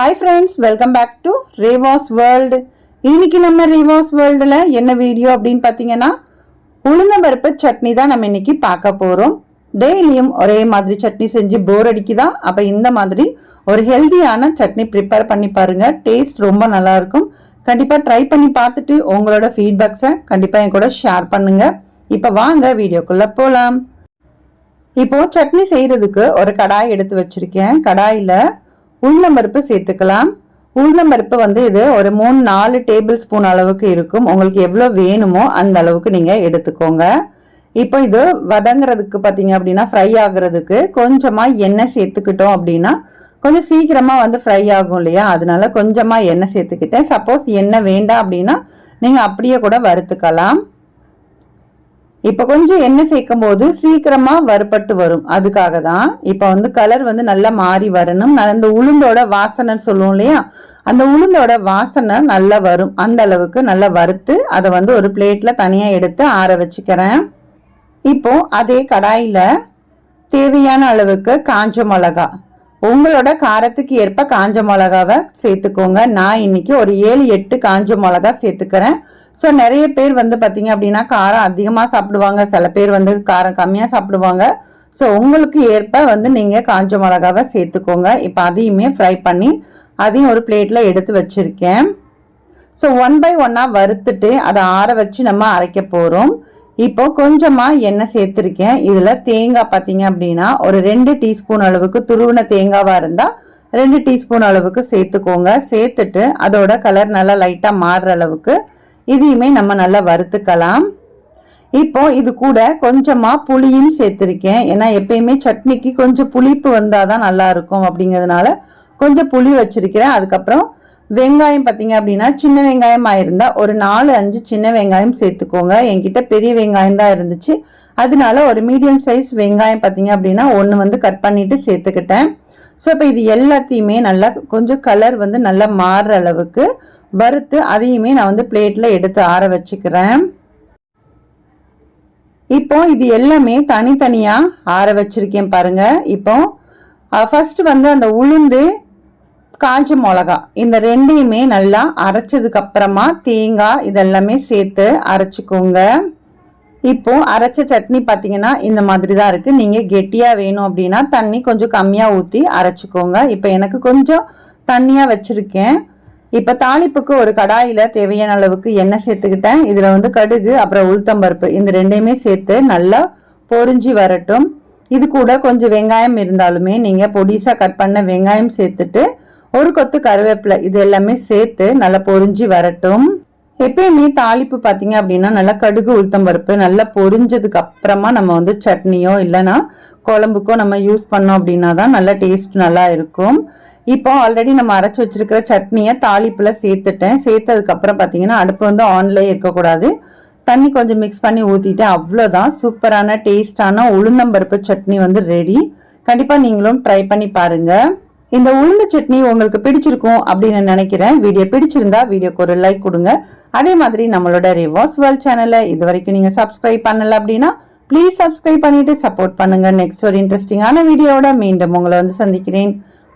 Hi friends welcome back to Reva's world இன்னைக்கு நம்ம ரேவாஸ் வேர்ல்டில் என்ன வீடியோ அப்படின்னு பார்த்தீங்கன்னா உளுந்தம்பருப்பு சட்னி தான் நம்ம இன்னைக்கு பார்க்க போகிறோம் டெய்லியும் ஒரே மாதிரி சட்னி செஞ்சு போர் அடிக்குதா? அப்போ இந்த மாதிரி ஒரு ஹெல்தியான சட்னி ப்ரிப்பேர் பண்ணி பாருங்க. டேஸ்ட் ரொம்ப நல்லா இருக்கும். கண்டிப்பாக ட்ரை பண்ணி பார்த்துட்டு உங்களோட ஃபீட்பேக்ஸை கண்டிப்பாக என் கூட ஷேர் பண்ணுங்க. இப்போ வாங்க வீடியோக்குள்ளே போகலாம் இப்போ சட்னி செய்யறதுக்கு ஒரு கடாய் எடுத்து வச்சிருக்கேன். கடாயில உளுந்தம்பருப்பு சேர்த்துக்கலாம். உளுந்தம்பருப்பு வந்து இது ஒரு மூணு நாலு டேபிள் ஸ்பூன் அளவுக்கு இருக்கும். உங்களுக்கு எவ்வளோ வேணுமோ அந்த அளவுக்கு நீங்கள் எடுத்துக்கோங்க. இப்போ இது வதங்குறதுக்கு பார்த்தீங்க அப்படின்னா ஃப்ரை ஆகுறதுக்கு கொஞ்சமாக எண்ணெய் சேர்த்துக்கிட்டோம் அப்படின்னா கொஞ்சம் சீக்கிரமாக வந்து ஃப்ரை ஆகும் இல்லையா? அதனால கொஞ்சமாக எண்ணெய் சேர்த்துக்கிட்டேன். சப்போஸ் எண்ணெய் வேண்டாம் அப்படின்னா நீங்கள் அப்படியே கூட வறுத்துக்கலாம். இப்போ கொஞ்சம் எண்ணெய் சேர்க்கும் போது சீக்கிரமா வறுபட்டு வரும். அதுக்காக தான் இப்போ வந்து கலர் வந்து நல்லா மாறி வரணும். நான் உளுந்தோட வாசனைன்னு சொல்லுவோம் இல்லையா? அந்த உளுந்தோட வாசனை நல்லா வரும். அந்த அளவுக்கு நல்லா வறுத்து அதை வந்து ஒரு பிளேட்ல தனியா எடுத்து ஆற வச்சுக்கிறேன். இப்போ அதே கடாயில தேவையான அளவுக்கு காஞ்ச மிளகா. உங்களோட காரத்துக்கு ஏற்ப காஞ்ச மிளகாவை சேர்த்துக்கோங்க. நான் இன்னைக்கு ஒரு ஏழு எட்டு காஞ்ச மிளகா சேர்த்துக்கிறேன். ஸோ நிறைய பேர் வந்து பார்த்தீங்க அப்படின்னா காரம் அதிகமாக சாப்பிடுவாங்க. சில பேர் வந்து காரம் கம்மியாக சாப்பிடுவாங்க. ஸோ உங்களுக்கு ஏற்ப வந்து நீங்கள் காஞ்ச மிளகாவை சேர்த்துக்கோங்க. இப்போ அதையுமே ஃப்ரை பண்ணி அதையும் ஒரு பிளேட்டில் எடுத்து வச்சுருக்கேன். ஸோ ஒன் பை ஒன்னாக வறுத்துட்டு அதை ஆற வச்சு நம்ம அரைக்க போகிறோம் இப்போ கொஞ்சமாக எண்ணெய் சேர்த்துருக்கேன். இதில் தேங்காய் பார்த்தீங்க அப்படின்னா ஒரு ரெண்டு டீஸ்பூன் அளவுக்கு துருவின தேங்காவாக இருந்தால் ரெண்டு டீஸ்பூன் அளவுக்கு சேர்த்துக்கோங்க. சேர்த்துட்டு அதோட கலர் நல்லா லைட்டாக மாறுற அளவுக்கு இதையுமே நம்ம நல்லா வறுத்துக்கலாம். இப்போ இது கூட கொஞ்சமாக புளியும் சேர்த்துருக்கேன். ஏன்னா எப்பயுமே சட்னிக்கு கொஞ்சம் புளிப்பு வந்தால் தான் நல்லாயிருக்கும் அப்படிங்கிறதுனால கொஞ்சம் புளி வச்சுருக்கிறேன். அதுக்கப்புறம் வெங்காயம் பார்த்தீங்க அப்படின்னா சின்ன வெங்காயம் ஆயிருந்தா ஒரு நாலு அஞ்சு சின்ன வெங்காயம் சேர்த்துக்கோங்க. என்கிட்ட பெரிய வெங்காயம் தான் இருந்துச்சு. அதனால ஒரு மீடியம் சைஸ் வெங்காயம் பார்த்தீங்க அப்படின்னா ஒன்று வந்து கட் பண்ணிட்டு சேர்த்துக்கிட்டேன். ஸோ இப்போ இது எல்லாத்தையுமே நல்லா கொஞ்சம் கலர் வந்து நல்லா மாறுற அளவுக்கு வறுத்து அதையுமே நான் வந்து பிளேட்டில் எடுத்து ஆற வச்சுக்கிறேன். இப்போ இது எல்லாமே தனித்தனியாக ஆற வச்சுருக்கேன் பாருங்கள் இப்போ ஃபஸ்ட்டு வந்து அந்த உளுந்து காஞ்ச மிளகா இந்த ரெண்டையுமே நல்லா அரைச்சதுக்கு அப்புறமா தேங்காய் இதெல்லாமே சேர்த்து அரைச்சிக்கோங்க. இப்போ அரைச்ச சட்னி பார்த்தீங்கன்னா இந்த மாதிரி தான் இருக்குது நீங்கள் கெட்டியாக வேணும் அப்படின்னா தண்ணி கொஞ்சம் கம்மியாக ஊற்றி அரைச்சிக்கோங்க. இப்போ எனக்கு கொஞ்சம் தண்ணியாக வச்சுருக்கேன். இப்போ தாளிப்புக்கு ஒரு கடாயில் தேவையான அளவுக்கு எண்ணெய் சேர்த்துக்கிட்டேன். இதில் வந்து கடுகு அப்புறம் உளுத்தம்பருப்பு இந்த ரெண்டையுமே சேர்த்து நல்லா பொறிஞ்சி வரட்டும். இது கூட கொஞ்சம் வெங்காயம் இருந்தாலுமே நீங்கள் பொடிசாக கட் பண்ண வெங்காயம் சேர்த்துட்டு ஒரு கொத்து கருவேப்பிலை இது எல்லாமே சேர்த்து நல்லா பொறிஞ்சி வரட்டும். எப்பயுமே தாளிப்பு பார்த்தீங்க அப்படின்னா நல்லா கடுகு உளுத்தம்பருப்பு நல்லா பொரிஞ்சதுக்கு அப்புறமா நம்ம வந்து சட்னியோ இல்லைன்னா குழம்புக்கோ நம்ம யூஸ் பண்ணோம் அப்படின்னா தான் நல்லா டேஸ்ட் நல்லா இருக்கும். இப்போ ஆல்ரெடி நம்ம அரைச்சி வச்சிருக்கிற சட்னியை தாளிப்பில் சேர்த்துட்டேன். சேர்த்ததுக்கப்புறம் பார்த்தீங்கன்னா அடுப்பு வந்து ஆன்லேயே இருக்கக்கூடாது. தண்ணி கொஞ்சம் மிக்ஸ் பண்ணி ஊற்றிட்டு அவ்வளோதான் சூப்பரான டேஸ்டான உளுந்தம்பருப்பு சட்னி வந்து ரெடி கண்டிப்பாக நீங்களும் ட்ரை பண்ணி பாருங்க. இந்த உளுந்து சட்னி உங்களுக்கு பிடிச்சிருக்கும் அப்படின்னு நினைக்கிறேன். வீடியோ பிடிச்சிருந்தா வீடியோக்கு ஒரு லைக் கொடுங்க. அதே மாதிரி நம்மளோட ரிவாஸ் வேர்ல்ட் சேனலை இது வரைக்கும் நீங்கள் சப்ஸ்கிரைப் பண்ணலை அப்படின்னா ப்ளீஸ் சப்ஸ்கிரைப் பண்ணிட்டு சப்போர்ட் பண்ணுங்க. நெக்ஸ்ட் ஒரு இன்ட்ரெஸ்டிங்கான வீடியோவோட மீண்டும் உங்களை வந்து சந்திக்கிறேன்.